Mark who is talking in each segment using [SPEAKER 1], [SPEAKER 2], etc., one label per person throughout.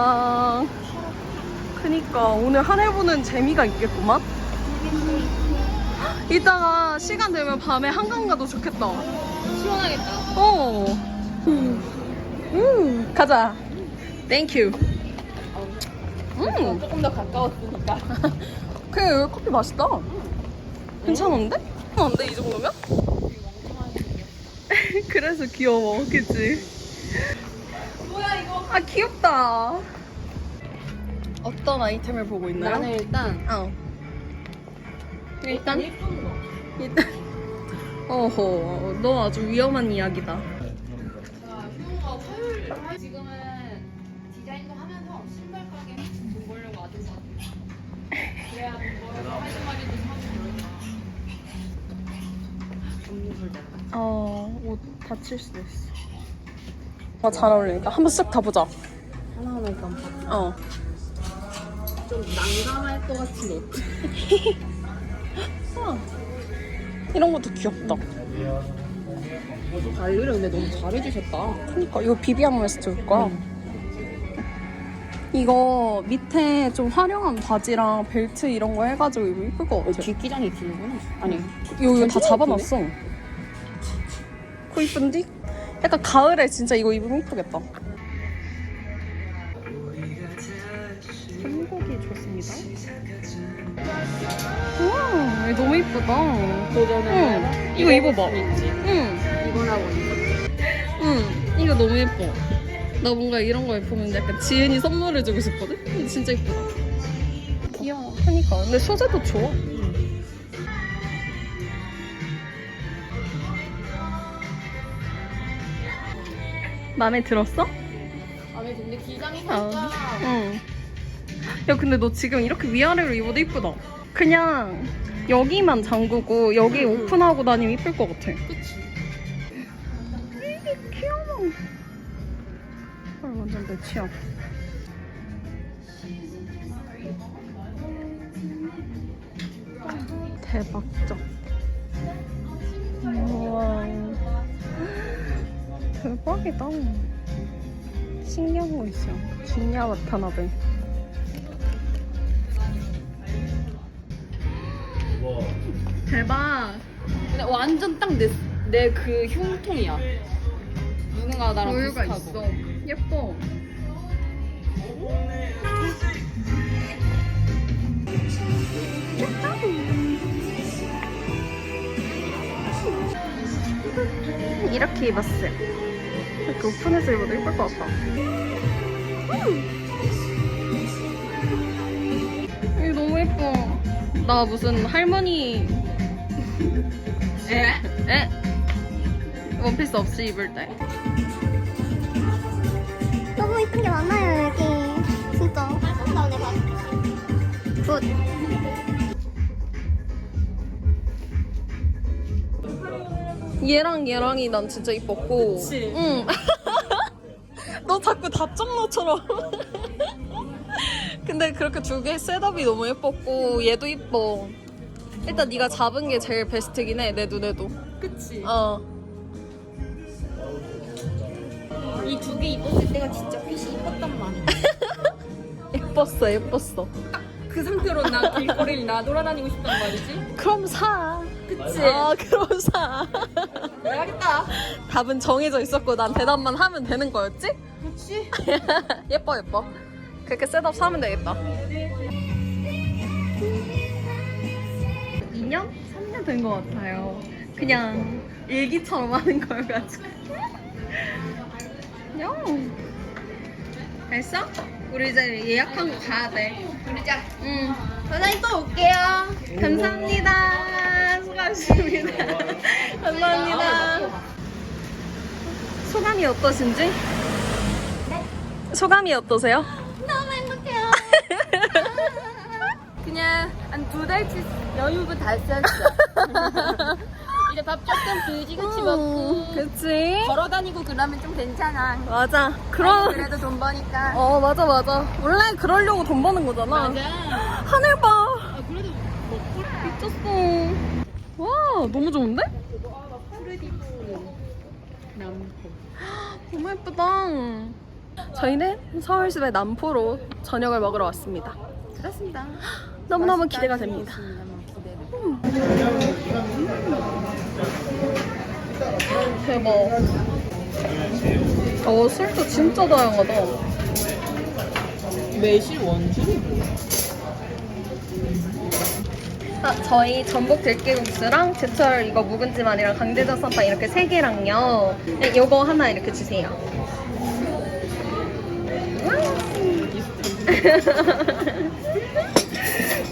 [SPEAKER 1] 아, 그니까 오늘 하늘 보는 재미가 있겠구만. 이따가 시간 되면 밤에 한강 가도 좋겠다.
[SPEAKER 2] 시원하겠다.
[SPEAKER 1] 어. 음, 가자. 땡큐. 음,
[SPEAKER 2] 조금 더 가까웠으니까.
[SPEAKER 1] 여기 커피 맛있다. 괜찮은데? 안 돼, 이 정도면? 그래서 귀여워, 그치? 아, 귀엽다. 어떤 아이템을 보고 있나요?
[SPEAKER 2] 나는 일단
[SPEAKER 1] 어. 일단,
[SPEAKER 2] 예쁜 거.
[SPEAKER 1] 일단. 어허, 너 아주 위험한 이야기다.
[SPEAKER 2] 자, 휴가 화요일. 지금은 디자인도 하면서 신발 가게 돈 벌려고 아주 막. 그래야 돈 벌어서 할머니도 사고 그러잖아.
[SPEAKER 1] 어, 옷 다칠 수도 있어. 아, 잘 어울리니까. 한번 쓱 가보자.
[SPEAKER 2] 하나하나 깜빡.
[SPEAKER 1] 어.
[SPEAKER 2] 좀 난감할 것 같은 옷.
[SPEAKER 1] 이런 것도 귀엽다.
[SPEAKER 2] 관리를 근데 너무 잘해주셨다.
[SPEAKER 1] 그니까 이거 비비안 웨스트일 거야. 이거 밑에 좀 화려한 바지랑 벨트 이런 거 해가지고 이거 이쁠 것 같아.
[SPEAKER 2] 뒷기장이 기는구나. 아니.
[SPEAKER 1] 이거, 이거 다
[SPEAKER 2] 전체가
[SPEAKER 1] 잡아놨어. 그 이쁜디? 약간 가을에 진짜 이거 입으면 이쁘겠다. 한국이 좋습니다. 우와, 이거 너무 이쁘다.
[SPEAKER 2] 도전을
[SPEAKER 1] 응. 이거 입어봐. 응.
[SPEAKER 2] 이거라고.
[SPEAKER 1] 응, 이거 너무 예뻐. 나 뭔가 이런 거 예쁘면 약간 지은이 선물을 주고 싶거든? 근데 진짜 예쁘다. 귀여워. 그니까. 근데 소재도 좋아. 마음에 들었어?
[SPEAKER 2] 아니 근데 기장이
[SPEAKER 1] 어.
[SPEAKER 2] 살짝
[SPEAKER 1] 응. 야, 근데 너 지금 이렇게 위아래로 입어도 이쁘다. 그냥 여기만 잠그고 여기
[SPEAKER 2] 응, 응.
[SPEAKER 1] 오픈하고 다니면 이쁠 것 같아.
[SPEAKER 2] 그치.
[SPEAKER 1] 귀여워. 헐, 완전 내 취향. 대박적. 대박이다. 신기한 거 있어. 진야 와타나베. 대박.
[SPEAKER 2] 근데 완전 딱 내 내 그 흉통이야. 누군가 나랑
[SPEAKER 1] 여유가
[SPEAKER 2] 비슷하고.
[SPEAKER 1] 있어. 예뻐. 이렇게 입었어요. 이렇게 오픈해서 입어도 예쁠 것 같다. 이거 너무 예뻐. 나 무슨 할머니
[SPEAKER 2] 에?
[SPEAKER 1] 에? 원피스 없이 입을 때.
[SPEAKER 3] 너무 이쁜 게 많아요 여기 진짜 잘 나오네 봐 굿.
[SPEAKER 1] 얘랑 얘랑이 난 진짜 이뻤고.
[SPEAKER 2] 그치?
[SPEAKER 1] 응. 너 자꾸 답정너처럼. 근데 그렇게 두 개 셋업이 너무 예뻤고 얘도 이뻐. 일단 네가 잡은 게 제일 베스트긴 해. 내 눈에도.
[SPEAKER 2] 그치.
[SPEAKER 1] 어.
[SPEAKER 2] 이 두 개 입었을 때가 진짜 핏이 이뻤단 말이야.
[SPEAKER 1] 예뻤어, 예뻤어.
[SPEAKER 2] 그 상태로 나 길거리를 나 돌아다니고 싶단 말이지.
[SPEAKER 1] 그럼 사.
[SPEAKER 2] 그치?
[SPEAKER 1] 아, 그럼 사.
[SPEAKER 2] 해야겠다.
[SPEAKER 1] 답은 정해져 있었고 난 대답만 하면 되는 거였지?
[SPEAKER 2] 그치?
[SPEAKER 1] 예뻐 예뻐 그렇게 셋업 사면 되겠다 2년? 3년 된 것 같아요 그냥 일기처럼 하는 거여가지고 야 됐어? 우리 이제 예약한 거 가야 돼
[SPEAKER 2] 그러자.
[SPEAKER 1] 응.
[SPEAKER 2] 사장님 또 올게요.
[SPEAKER 1] 감사합니다 수고하셨습니다 감사합니다 소감이 어떠신지? 소감이 어떠세요?
[SPEAKER 3] 너무 행복해요
[SPEAKER 2] 그냥 한 두 달치 여유분 다 썼어. 이제 밥 조금 그지같이 먹고
[SPEAKER 1] 그치?
[SPEAKER 2] 걸어다니고 그러면 좀 괜찮아.
[SPEAKER 1] 맞아.
[SPEAKER 2] 아니,
[SPEAKER 1] 그런.
[SPEAKER 2] 그래도 돈 버니까.
[SPEAKER 1] 어, 맞아, 맞아. 원래 그러려고 돈 버는 거잖아. 하늘 봐.
[SPEAKER 2] 아, 그래도 먹고
[SPEAKER 1] 미쳤어. 와, 너무 좋은데? 너무 예쁘다. 저희는 서울숲의 남포로 저녁을 먹으러 왔습니다.
[SPEAKER 2] 그렇습니다.
[SPEAKER 1] 너무너무 기대가 됩니다. 음. 대박. 어, 술도 진짜 다양하다.
[SPEAKER 2] 매실 원줄이 뭐야?
[SPEAKER 1] 아, 저희 전복 들깨국수랑 제철 이거 묵은지만이랑 강대전 쌈밥 이렇게 세 개랑요. 네, 요거 하나 이렇게 주세요.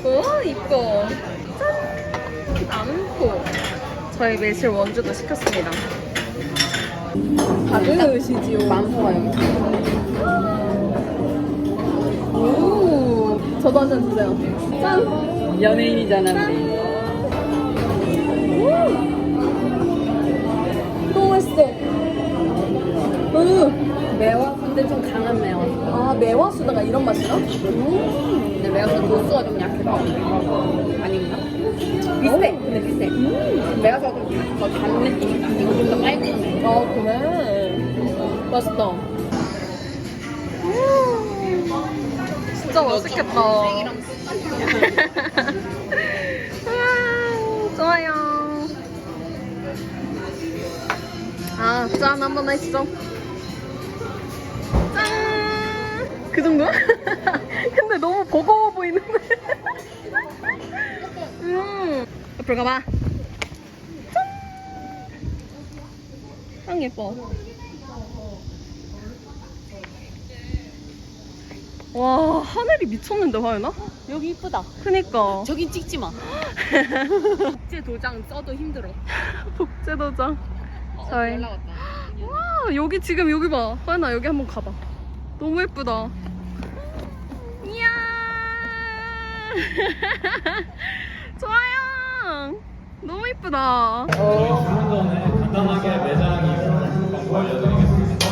[SPEAKER 1] 와, 이뻐. 짠! 남포. 저희 매실 원주도 시켰습니다.
[SPEAKER 2] 다들 의시지요. 만포가 여기.
[SPEAKER 1] 오, 저도 한 잔 주세요. 짠!
[SPEAKER 2] 연예인이잖아 우리.
[SPEAKER 1] 너무 맛있어. 으.
[SPEAKER 2] 매워. 근데 좀 강한 매워.
[SPEAKER 1] 아, 매화수다가 이런 맛이야?
[SPEAKER 2] 근데 매워서 도수가 좀 약해. 아닌가? 비슷해. 근데 비슷해. 매워서 좀더단 느낌. 이거 좀 더 깔끔해.
[SPEAKER 1] 아, 그래? 맛있다. 진짜 맛있겠다. 아, 좋아요. 아, 짠, 한번 하시죠. 그 정도? 근데 너무 버거워 보이는데? 음. 옆으로 가봐. 짱 예뻐. 와, 하늘이 미쳤는데, 화연아?
[SPEAKER 2] 여기 이쁘다.
[SPEAKER 1] 그니까.
[SPEAKER 2] 저긴 찍지 마. 국제 도장 써도 힘들어.
[SPEAKER 1] 복제 도장.
[SPEAKER 2] 어,
[SPEAKER 1] 저희. 와, 여기 지금 여기 봐. 화연아, 여기 한번 가봐. 너무 예쁘다. 이야. 좋아요. 너무 예쁘다.
[SPEAKER 4] 저희 주문 전에 간단하게 매장이 광고 알려드리겠습니다.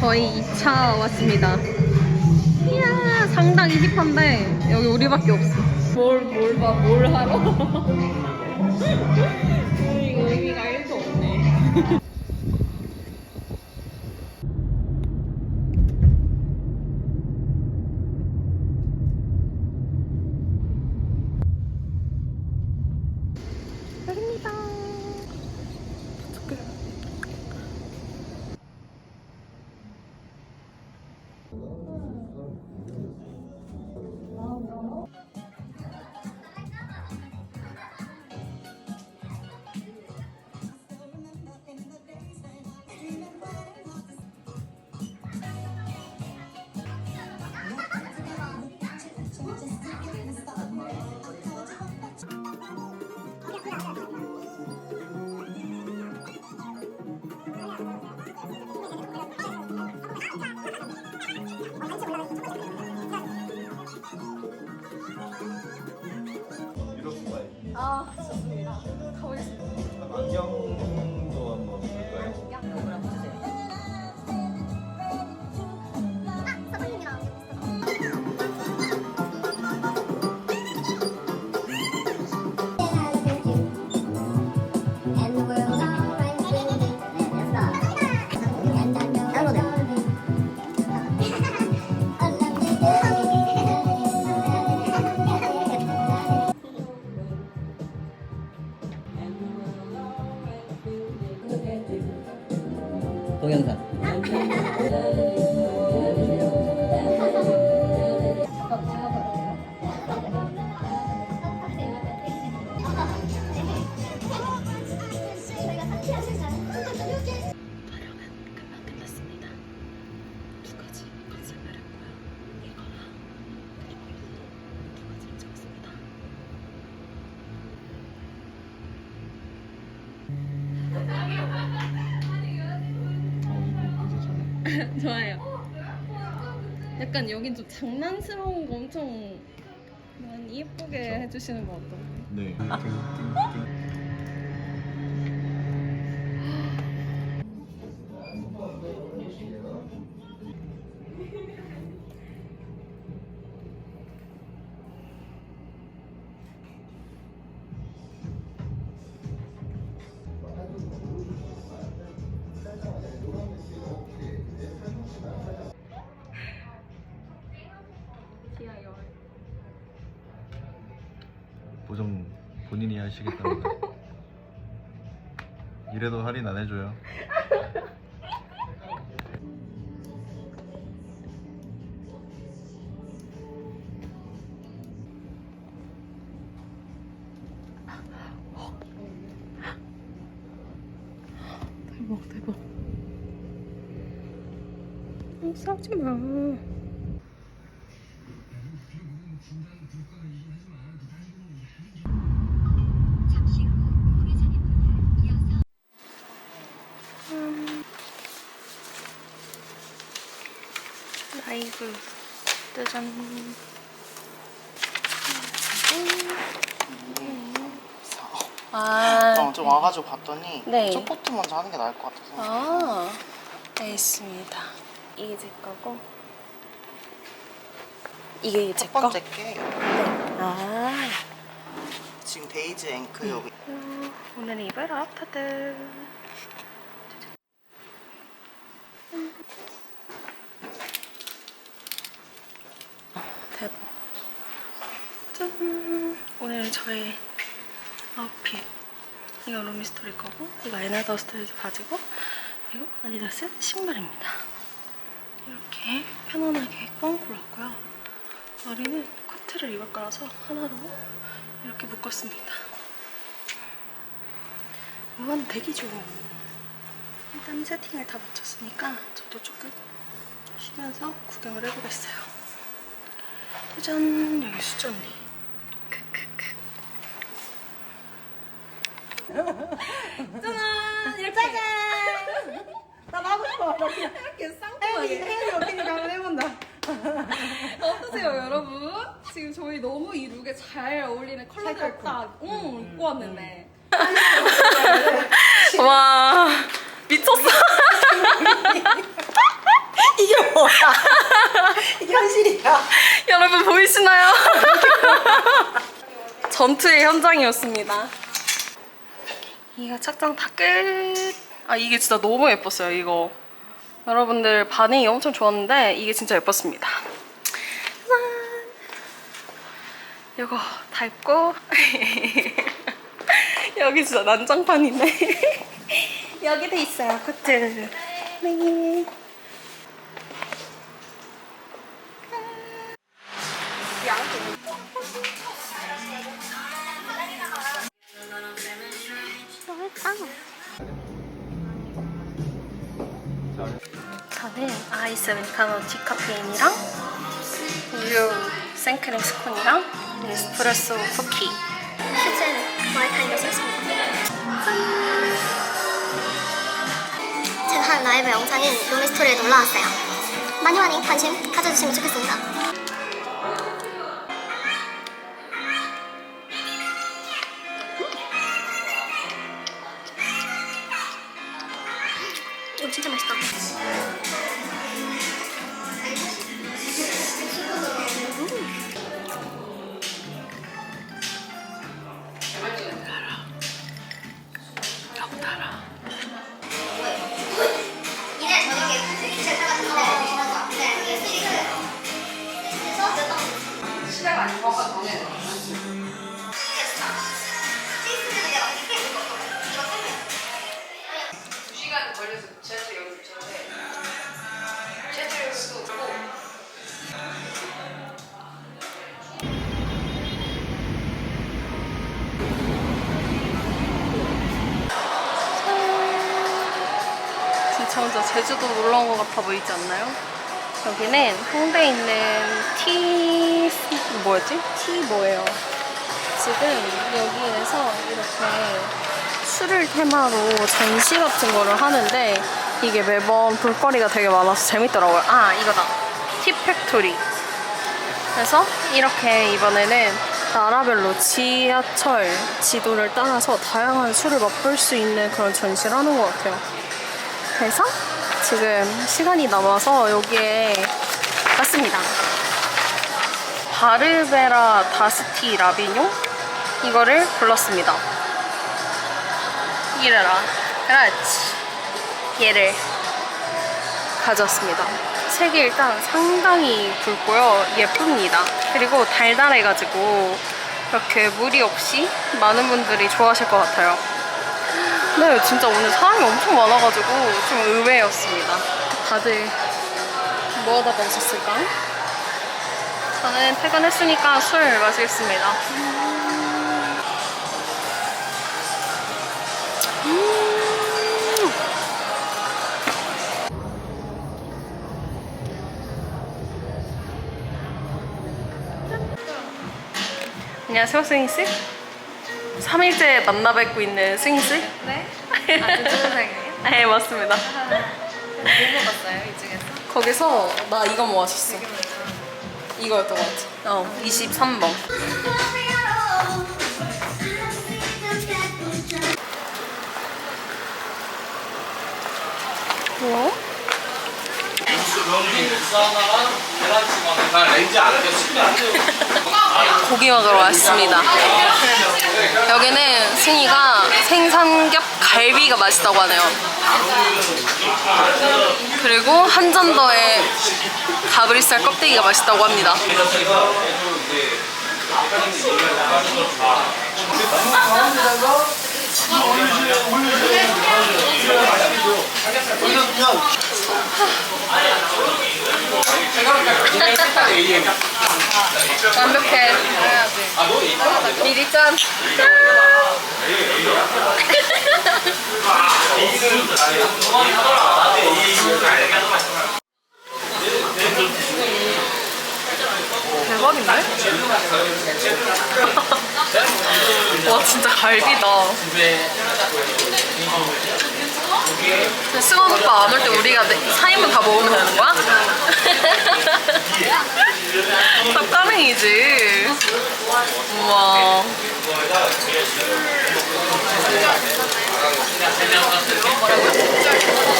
[SPEAKER 1] 저희 2차 왔습니다. 상당히 힙한데 여기 우리밖에 없어.
[SPEAKER 2] 뭘, 뭘 봐, 뭘 하러? 이거 의미가 1도 없네.
[SPEAKER 1] 약간 여긴 좀 장난스러운 거 엄청 많이 예쁘게 해주시는 것 같아요.
[SPEAKER 4] 네.
[SPEAKER 5] 본인이 하시겠답니다. 이래도 할인 안 해줘요.
[SPEAKER 1] 라이브 짜잔 아,
[SPEAKER 6] 어, 좀 와가지고 봤더니
[SPEAKER 1] 네.
[SPEAKER 6] 첫 포트 먼저 하는 게 나을 것 같아서
[SPEAKER 1] 아, 알겠습니다. 이게 제 거고. 이게
[SPEAKER 6] 제첫
[SPEAKER 1] 거?
[SPEAKER 6] 번째 게
[SPEAKER 1] 아,
[SPEAKER 6] 지금 데이즈 앵크 여기
[SPEAKER 1] 음, 오늘 입을 아프드. 대박. 짠. 저의 아웃핏. 이거 루미스토리 거고, 이거 에나더 스토리즈 바지고, 그리고 아디다스 신발입니다. 이렇게 편안하게 꽝 골랐고요. 머리는 코트를 입을 거라서 하나로 이렇게 묶었습니다. 이건 대기죠. 일단 세팅을 다 마쳤으니까 저도 조금 쉬면서 구경을 해보겠어요. 짜잔 여기 수전리. 크크크. 짜잔 이렇게. 짜잔. 나 나고 싶어. 나 그냥 이렇게 쌍둥하게. 혜연이 어떻게 한번 해본다. 어떠세요 여러분? 지금 저희 너무 이 룩에 잘 어울리는 컬러를 딱 응, 입고 왔는데 와 미쳤어 이게 뭐야 이게 현실이야 여러분 보이시나요? 전투의 현장이었습니다 이거 착장 다 끝. 아 이게 진짜 너무 예뻤어요 이거. 여러분들 반응이 엄청 좋았는데 이게 진짜 예뻤습니다. 짠. 이거 다 입고 여기 진짜 난장판이네. 여기도 있어요 코트. 네. 아이스 아메리카노 디카페인이랑 우유 생크림 스콘이랑 에스프레소 쿠키
[SPEAKER 3] 실제는 와이파이로 썼습니다. 제가 한 라이브 영상인 루미스토리에 올라왔어요. 많이 많이 관심 가져주시면 좋겠습니다. 진짜
[SPEAKER 1] 혼자 제주도 놀러 온 것 같아 보이지 않나요? 여기는 홍대에 있는 티 뭐였지? 티 뭐예요? 지금 여기에서 이렇게 술을 테마로 전시 같은 거를 하는데 이게 매번 볼거리가 되게 많아서 재밌더라고요. 아 이거다. 티 팩토리. 그래서 이렇게 이번에는 나라별로 지하철 지도를 따라서 다양한 술을 맛볼 수 있는 그런 전시를 하는 것 같아요. 그래서 지금 시간이 남아서 여기에 왔습니다. 바르베라 다스티 라비뇽 이거를 골랐습니다. 이래라. 그렇지. 얘를 가져왔습니다. 색이 일단 상당히 붉고요. 예쁩니다. 그리고 달달해가지고 이렇게 무리 없이 많은 분들이 좋아하실 것 같아요. 네, 진짜 오늘 사람이 엄청 많아가지고 좀 의외였습니다. 다들 뭐 하다가 오셨을까? 저는 퇴근했으니까 술 마시겠습니다. 안녕하세요, 스윙스. 3일째 만나 뵙고 있는 스윙스.
[SPEAKER 2] 네? 아, 조선생이에요?
[SPEAKER 1] 네, 맞습니다.
[SPEAKER 2] 뭐 먹었어요, 이 중에서?
[SPEAKER 1] 거기서 나 이거 뭐 마셨어. 이거였던 것 같아. 어, 23번. 고기 먹으러 왔습니다. 여기는 승희가 생삼겹 갈비가 맛있다고 하네요. 그리고 한전더의 가브리살 껍데기가 맛있다고 합니다. 완벽해. 미리 짠. 대 박인데? 와 진짜 갈비다. 승원 오빠 안 올 때 우리가 4인분 다 먹으면 되는 거야? 쌉가능이지. 우와.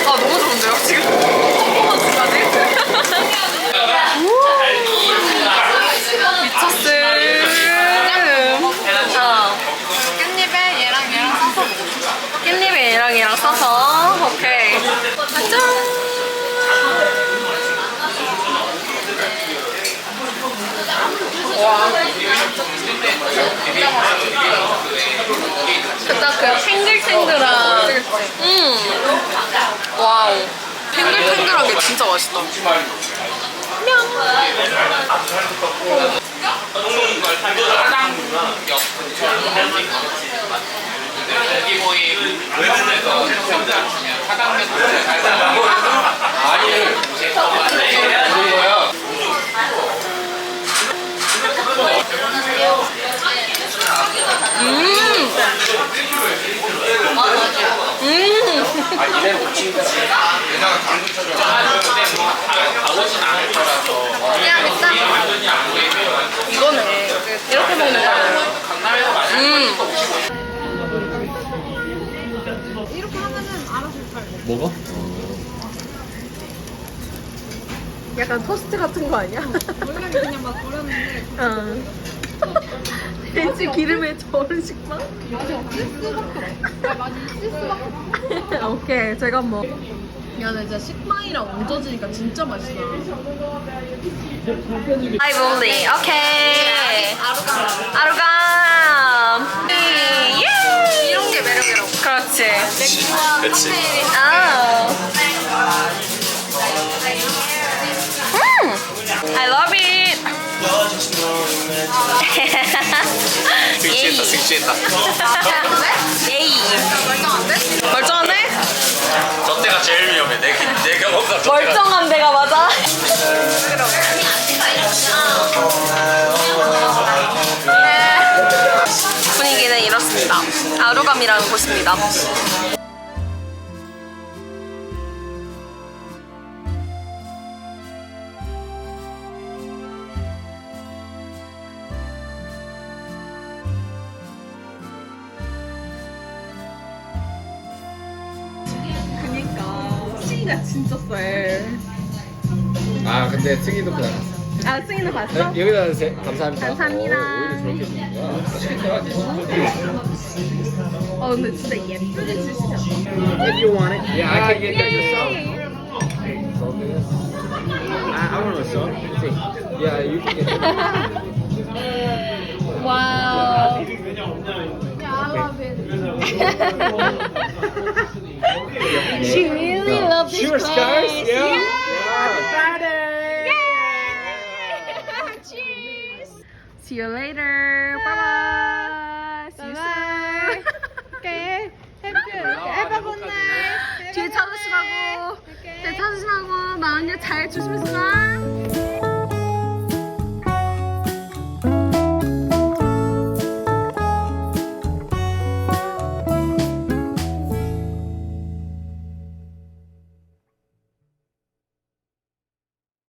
[SPEAKER 1] 아 너무 좋은데요 지금? 어.
[SPEAKER 2] 깻잎에 얘랑 얘랑 싸서 먹어.
[SPEAKER 1] 깻잎에 얘랑 얘랑 써서 오케이. 짠. 와. 그딱 그 탱글탱글한. 음. 와우. 탱글탱글한 게 진짜 맛있다. 음. 이거네. 이렇게 먹는 거야. 음.
[SPEAKER 4] 먹어?
[SPEAKER 1] 약간 토스트 같은 거 아니야?
[SPEAKER 2] 원래는 그냥 막 버렸는데
[SPEAKER 1] 응. 왠지 기름에 절은 식빵?
[SPEAKER 2] 맛이 없을 수밖에 없어. 맛이 있을 수밖에 없어.
[SPEAKER 1] 오케이, 제가 뭐. 야, 근데 진짜 식빵이랑 얹어지니까 진짜 맛있다. 아이볼리, 오케이. 아루감. 아루감. 예! 이런 게 매력이라고. 그렇지.
[SPEAKER 5] 그치.
[SPEAKER 1] 아.
[SPEAKER 5] 승취했다, 승취했다.
[SPEAKER 1] 예이. 멀쩡한데? 멀쩡한데?
[SPEAKER 5] 저 때가 제일 위험해. 내가, 내가 뭔가 저 때가.
[SPEAKER 1] 멀쩡한 데가 맞아. 분위기는 이렇습니다. 아루감이라는 곳입니다.
[SPEAKER 4] 아 근데 승희도 그냥
[SPEAKER 1] 아 승희는 봤어?
[SPEAKER 4] 네, 여기다 세, 감사합니다.
[SPEAKER 1] 감사합니다.
[SPEAKER 4] 어, 오히려 저렇게 주는 거야. 맛있겠다.
[SPEAKER 1] 어 근데 진짜 예쁘게 주시죠.
[SPEAKER 4] If you want it, yeah, I can get that yourself. So this. I, I want a song. See. Yeah, you can get it.
[SPEAKER 1] 와우. She really loves this
[SPEAKER 4] Cheers,
[SPEAKER 1] place.
[SPEAKER 4] guys. Yeah.
[SPEAKER 1] See you later. Bye bye. See you soon.
[SPEAKER 2] Okay. A good. Have a good night.
[SPEAKER 1] 뒤에 찾으시라고. 뒤에 찾으시라고. 나 언니 잘 조심해서 가.